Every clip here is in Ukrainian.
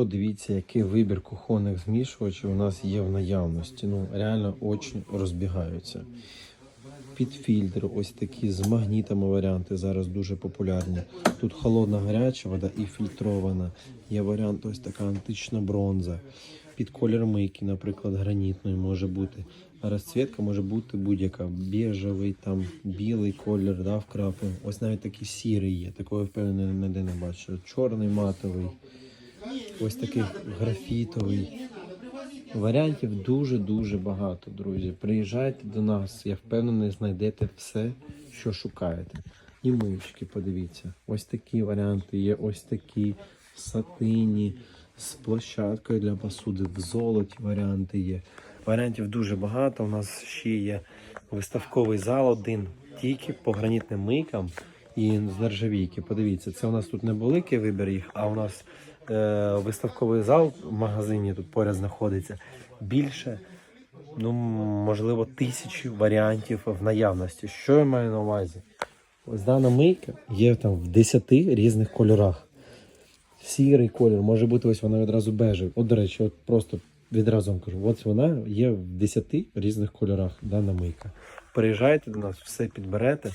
Подивіться, який вибір кухонних змішувачів у нас є в наявності. Ну, реально дуже розбігаються. Під фільтр, ось такі з магнітами варіанти зараз дуже популярні. Тут холодна гаряча вода і фільтрована. Є варіант ось така антична бронза. Під колір мийки, наприклад, гранітної може бути. А розцвітка може бути будь-яка. Біжевий, там білий колір, да, вкраплений. Ось навіть такий сірий є. Такого впевнений ніде не бачу. Чорний матовий. Ось такий графітовий. Варіантів дуже-дуже багато, друзі. Приїжджайте до нас, я впевнений, знайдете все, що шукаєте. І мишки, подивіться. Ось такі варіанти є, ось такі сатині, з площадкою для посуди, в золоті варіанти є. Варіантів дуже багато. У нас ще є виставковий зал один, тільки по гранітним мийкам і з нержавійки. Подивіться, це у нас тут не великий вибір їх, а у нас виставковий зал в магазині тут поряд знаходиться. Більше, ну можливо, тисячі варіантів в наявності. Що я маю на увазі? Ось дана мийка є там в 10 різних кольорах. Сірий колір, може бути ось вона відразу бежевий. От, до речі, от просто відразу вам кажу, от вона є в 10 різних кольорах дана мийка. Приїжджайте до нас, все підберете.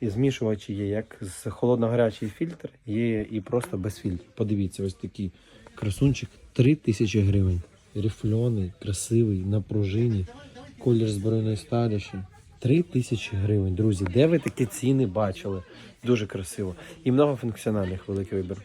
І змішувачі є як з холодно-гарячий фільтр, є і просто без фільтру. Подивіться, ось такий красунчик 3000 гривень. Рифльоний, красивий, на пружині, колір збройної сталі ще. 3 тисячі гривень, друзі. Де ви такі ціни бачили? Дуже красиво. І многофункціональних великий вибір.